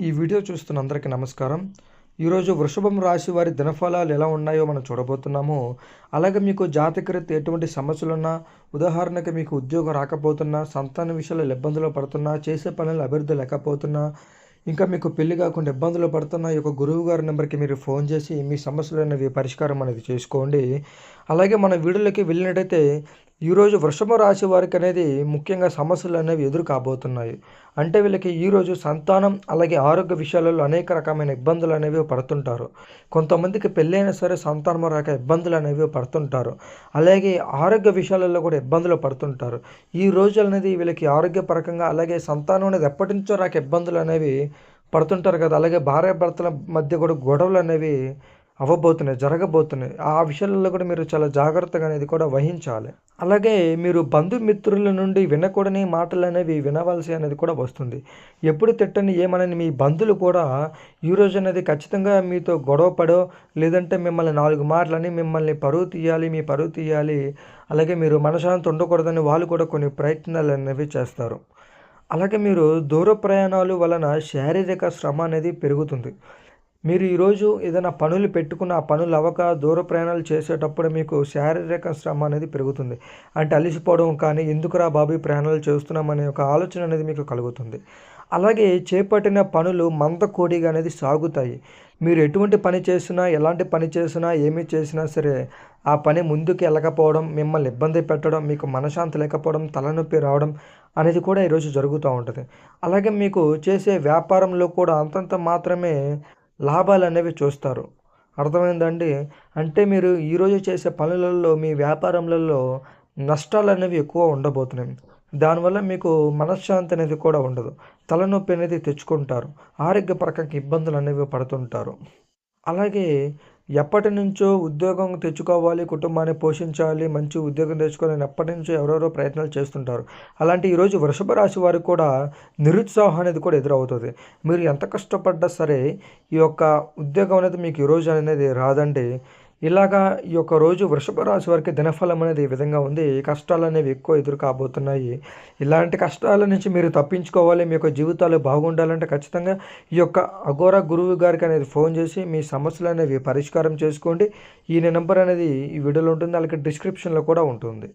ఈ వీడియో చూస్తున్న అందరికీ నమస్కారం. ఈరోజు వృషభం రాశి వారి దినఫలాలు ఎలా ఉన్నాయో మనం చూడబోతున్నాము. అలాగే మీకు జాతకరీత్యా ఎటువంటి సమస్యలున్నా ఉదాహరణకి మీకు ఉద్యోగం రాకపోతున్నా సంతాన విషయాలు ఇబ్బందులు పడుతున్నా చేసే పనులు అభివృద్ధి లేకపోతున్నా ఇంకా మీకు పెళ్ళి కాకుండా ఇబ్బందులు పడుతున్న ఈ యొక్క గురువు గారి నెంబర్కి మీరు ఫోన్ చేసి మీ సమస్యలు అనేవి పరిష్కారం అనేది చేసుకోండి. అలాగే మన వీడియోలోకి వెళ్ళినట్టయితే ఈరోజు వృషభ రాశి వారికి అనేది ముఖ్యంగా సమస్యలు అనేవి ఎదురు కాబోతున్నాయి. అంటే వీళ్ళకి ఈరోజు సంతానం అలాగే ఆరోగ్య విషయాలలో అనేక రకమైన ఇబ్బందులు అనేవి పడుతుంటారు. కొంతమందికి పెళ్ళైనా సరే సంతానం రాక ఇబ్బందులు అనేవి పడుతుంటారు. అలాగే ఆరోగ్య విషయాలలో కూడా ఇబ్బందులు పడుతుంటారు. ఈ రోజు అనేది వీళ్ళకి ఆరోగ్యపరకంగా అలాగే సంతానం అనేది ఎప్పటి నుంచో రాక ఇబ్బందులు అనేవి పడుతుంటారు కదా. అలాగే భార్యాభర్తల మధ్య కూడా గొడవలు అనేవి అవ్వబోతున్నాయి జరగబోతున్నాయి. ఆ విషయాలలో కూడా మీరు చాలా జాగ్రత్తగా అనేది కూడా వహించాలి. అలాగే మీరు బంధుమిత్రుల నుండి వినకూడని మాటలు అనేవి వినవలసి అనేది కూడా వస్తుంది. ఎప్పుడు తిట్టని ఏమనని మీ బంధువులు కూడా ఈరోజు అనేది ఖచ్చితంగా మీతో గొడవ పడో లేదంటే మిమ్మల్ని నాలుగు మాటలని మిమ్మల్ని పరువు తీయాలి మీ పరువు తీయాలి అలాగే మీరు మనశాంతి ఉండకూడదని వాళ్ళు కూడా కొన్ని ప్రయత్నాలు అనేవి చేస్తారు. అలాగే మీరు దూర ప్రయాణాలు వలన శారీరక శ్రమ అనేది పెరుగుతుంది. మీరు ఈరోజు ఏదైనా పనులు పెట్టుకున్న ఆ పనులు అవ్వక దూర ప్రయాణాలు చేసేటప్పుడు మీకు శారీరక శ్రమ అనేది పెరుగుతుంది. అంటే అలిసిపోవడం కానీ ఎందుకురా బాబీ ప్రయాణాలు చేస్తున్నామనే ఒక ఆలోచన అనేది మీకు కలుగుతుంది. అలాగే చేపట్టిన పనులు మందకోడిగా అనేది సాగుతాయి. మీరు ఎటువంటి పని చేసినా ఎలాంటి పని చేసినా ఏమి చేసినా సరే ఆ పని ముందుకు వెళ్ళకపోవడం మిమ్మల్ని ఇబ్బంది పెట్టడం మీకు మనశాంతి లేకపోవడం తలనొప్పి రావడం అనేది కూడా ఈరోజు జరుగుతూ ఉంటుంది. అలాగే మీకు చేసే వ్యాపారంలో కూడా అంతంత మాత్రమే లాభాలు అనేవి చూస్తారు. అర్థమైందండి? అంటే మీరు ఈరోజు చేసే పనులలో మీ వ్యాపారంలలో నష్టాలు అనేవి ఎక్కువ ఉండబోతున్నాయి. దానివల్ల మీకు మనశ్శాంతి అనేది కూడా ఉండదు. తలనొప్పి అనేది తెచ్చుకుంటారు. ఆరోగ్యపరకంగా ఇబ్బందులు అనేవి పడుతుంటారు. అలాగే ఎప్పటి నుంచో ఉద్యోగం తెచ్చుకోవాలి కుటుంబాన్ని పోషించాలి మంచి ఉద్యోగం తెచ్చుకోవాలని ఎప్పటి నుంచో ఎవరెవరో ప్రయత్నాలు చేస్తుంటారు. అలాంటి ఈరోజు వృషభ రాశి వారికి కూడా నిరుత్సాహం అనేది కూడా ఎదురవుతుంది. మీరు ఎంత కష్టపడ్డా సరే ఈ యొక్క ఉద్యోగం అనేది మీకు ఈరోజు అనేది రాదండి. ఇలాగా ఈ యొక్క రోజు వృషభ రాశి వారికి దినఫలం అనేది ఈ విధంగా ఉంది. కష్టాలు అనేవి ఎక్కువ ఎదురు కాబోతున్నాయి. ఇలాంటి కష్టాల నుంచి మీరు తప్పించుకోవాలి. మీ యొక్క జీవితాలు బాగుండాలంటే ఖచ్చితంగా ఈ యొక్క అఘోర గురువు గారికి అనేది ఫోన్ చేసి మీ సమస్యలు అనేవి పరిష్కారం చేసుకోండి. ఈయన నెంబర్ అనేది ఈ వీడియోలో ఉంటుంది. అలాగే డిస్క్రిప్షన్లో కూడా ఉంటుంది.